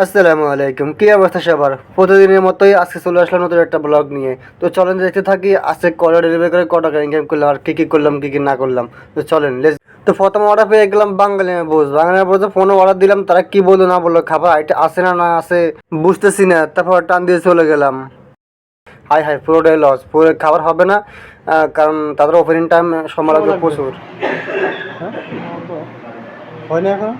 আসসালামু আলাইকুম। কি অবস্থা সবার? প্রতিদিনের মতোই আজকে চলে আসলাম নতুন একটা ব্লগ নিয়ে। তো চলেন দেখতে থাকি আজকে কলার ডেলিভারি করে ক টাকা ইনকাম করলাম আর কী কী করলাম কী কী না করলাম। তো চলেন let's- তো প্রথম অর্ডার পেয়ে গেলাম বাঙালি বোঝ বাঙালি বোঝে ফোনে অর্ডার দিলাম তারা কি বলল না বলল খাবার এটা আসে না না আসে বুঝতেছি না। তারপর টান দিয়ে চলে গেলাম। হাই হাই পুরোটাই লস পুরো খাবার হবে না কারণ তাদের ওপেনিং টাইম সময় লাগবে প্রচুর। হয়? না এখন?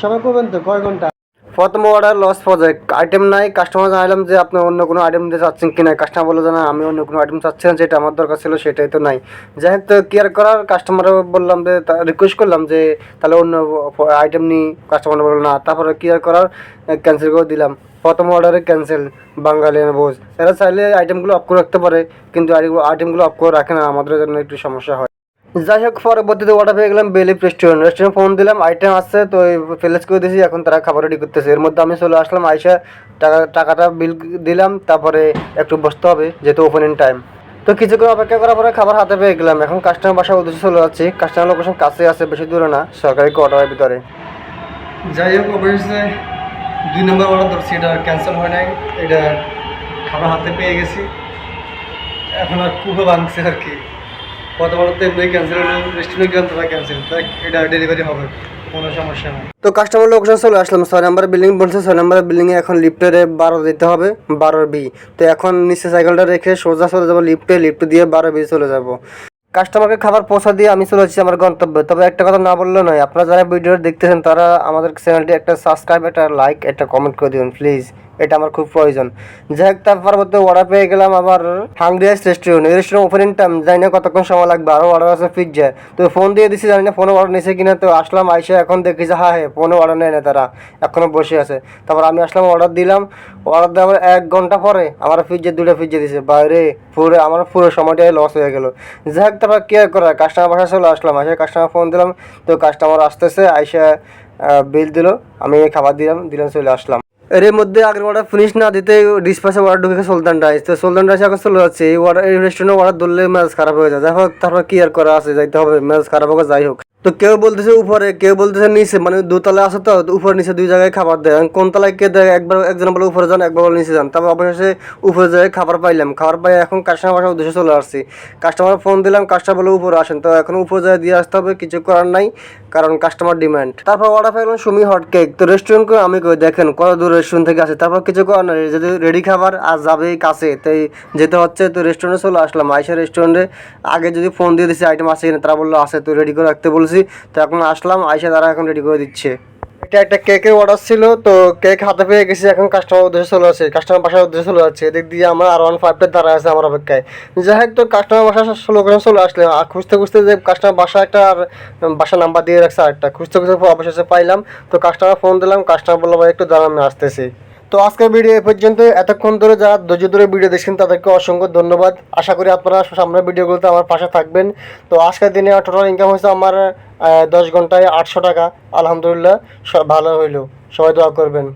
সবাই করবেন তো? কয় ঘণ্টা? প্রথম অর্ডার লস প্রজেক্ট আইটেম নাই। কাস্টমার জানালাম যে আপনি অন্য কোনো আইটেম দিতে চাচ্ছেন কি না কাস্টমার বলে যে না আমি অন্য কোনো আইটেম চাচ্ছি না যেটা আমার দরকার ছিল সেটাই তো নাই। যাই হোক তো কেয়ার করার কাস্টমার বললাম যে রিকোয়েস্ট করলাম যে তাহলে অন্য আইটেম নিই কাস্টমার বলল না। তারপরে কেয়ার করার ক্যান্সেল করে দিলাম। প্রথম অর্ডারে ক্যান্সেল বাঙালি বোঝ। এরা চাইলে আইটেমগুলো অফ করে রাখতে পারে কিন্তু আইটেমগুলো অফ করে রাখে না। আমাদের জন্য একটু সমস্যা হয়। যাই হোক পরবর্তীতে অর্ডার পেয়ে গেলাম বেলিপ রেস্টুরেন্ট রেস্টুরেন্ট ফোন দিলাম আইটেম আসছে তো প্লেস করে দিয়েছি এখন তারা খাবার রেডি করতেছে। এর মধ্যে আমি চলে আসলাম, আইসা টাকা, টাকাটা বিল দিলাম, তারপরে একটু বসতে হবে, যেহেতু ওপেনিং টাইম তো কিছুক্ষণ অপেক্ষা করার পরে খাবার হাতে পেয়ে গেলাম। এখন কাস্টমার বাসার উদ্দেশ্যে চলে যাচ্ছি। কাস্টমার লোকেশন কাছে আছে, বেশি দূরে না, সরকারি কোয়ার্টারের ভিতরে। যাই হোক অবশ্যই দুই নম্বর অর্ডার ধরছি, এটা ক্যান্সেল হয় নাই, এটা খাবার হাতে পেয়ে গেছি। এখন আর কুপে ভাঙছে আর কি। তো কাস্টমার লোকেশন চলে আসলাম, ছয় নাম্বার বিল্ডিং বলছে, ছয় নাম্বার বিল্ডিংয়ে এখন লিফটের বারো দিতে হবে, বারোর বি তো এখন নিচে সাইকেলটা রেখে সোজা চলে যাব লিফটে লিফট দিয়ে বারো বি চলে যাব। কাস্টমারকে খাবার পৌঁছা দিয়ে আমি চলে যাচ্ছি আমার গন্তব্যে। তবে একটা কথা না বললে নয়, আপনারা যারা ভিডিও দেখতেছেন, তারা আমাদের চ্যানেলটি একটা সাবস্ক্রাইব একটা লাইক একটা কমেন্ট করে দিবেন প্লিজ এটা আমার খুব প্রয়োজন। যাই হোক, তার পরবর্তী অর্ডার পেয়ে গেলাম আবার হাংরিয়াস রেস্টুরেন্ট রেস্টুরেন্ট ওপেনিং টাইম জানি না কতক্ষণ সময় লাগবে আরও অর্ডার আছে পিজ্জা তো ফোন দিয়ে দিছি, জানি না ফোনে অর্ডার নিয়েছে কিনা, তো আসলাম, আইসে এখন দেখি যে হ্যাঁ হ্যাঁ ফোনে অর্ডার নেয় না তারা এখনও বসে আছে। তারপর আমি আসলাম অর্ডার দিলাম। অর্ডার দেওয়ার এক ঘণ্টা পরে আমার পিজ্জা দুটো পিজ্জা দিছে, বাইরে পুরো, আমার পুরো সময়টাই লস হয়ে গেলো। যাই হোক, তারপর কেয়ার করা কাস্টমার বাসায় চলে আসলাম আসে কাস্টমার ফোন দিলাম, তো কাস্টমার আসতেছে, আইসা বিল দিল, আমি খাবার দিলাম দিলাম, চলে আসলাম। এর মধ্যে আগের অর্ডার ফিনিশ না দিতে ডিসপাসে অর্ডার ঢুকে সুলতান রাইস। তো সুলতান রাইস এখন চলে যাচ্ছে। এই অর্ডার রেস্টুরেন্টে অর্ডার ধরলে ম্যাচ খারাপ হয়ে যায়। যাই হোক, তারপর কি আর করা আছে? যাইতে হবে। ম্যাচ খারাপ হোক যাই হোক। তো কেউ বলতেছে উপরে, কেউ বলতেছে নিচে মানে দুতলা আছে তো উপরে, নিচে দুই জায়গায় খাবার দেয়। কোন তলায় কে দেয়, একবার একজন বলে উপরে যান, একবার বলে নিচে যান। তারপর অবশেষে উপরে জায়গায় খাবার পাইলাম। খাবার পাই এখন কাস্টমার বাসার উদ্দেশ্যে চলে আসছি। কাস্টমার ফোন দিলাম কাস্টমার বলে উপরে আসেন। তো এখন উপরে জায়গায় দিয়ে আসতে হবে, কিছু করার নাই, কারণ কাস্টমার ডিমান্ড তারপর অর্ডার পেলাম সুমি হট কেক তো রেস্টুরেন্ট করে আমি কই, দেখেন কত দূর রেস্টুরেন্ট থেকে আসে। তারপর কিছু করার নাই যদি রেডি খাবার, আর যাবে কাছে। তাই যেতে হচ্ছে, তো রেস্টুরেন্টে চলে আসলাম। আইসা রেস্টুরেন্টে আগে যদি ফোন দিয়ে দিছি আইটেম আছে কিনা, তারা বলল, আছে, তো রেডি করে রাখতে বলছি। তো এখন আসলাম, আইসা তারা এখন রেডি করে দিচ্ছে। এটা একটা কেকের অর্ডার ছিল, তো কেক হাতে পেয়ে গেছি, এখন কাস্টমার উদ্দেশ্যে চলে যাচ্ছে কাস্টমার বাসার উদ্দেশ্যে চলে যাচ্ছে। এদিক দিয়ে আমার আর ওয়ান ফাইভটা দাঁড়া আছে আমার অপেক্ষায়। যাই হোক তো কাস্টমার বাসা লোকেশন চলে আসলে আর খুঁজতে খুঁজতে যে কাস্টমার বাসা একটা আর বাসা নাম্বার দিয়ে রাখছে আরেকটা। খুঁজতে খুঁজতে অবশেষে পাইলাম, তো কাস্টমার ফোন দিলাম কাস্টমার বলল, ভাই, একটু দাঁড়ান আসতেছি। তো আজকের ভিডিও এ পর্যন্ত, এতক্ষণ ধরে যারা ধৈর্য ধরে ভিডিও দেখছেন, তাদেরকে অসংখ্য ধন্যবাদ। আশা করি আপনারা সামনের ভিডিওগুলোতে আমার পাশে থাকবেন। তো আজকের দিনে টোটাল ইনকাম হয়েছে আমার দশ ঘন্টায় আটশো টাকা। আলহামদুলিল্লাহ সব ভালো হইল। সবাই দোয়া করবেন।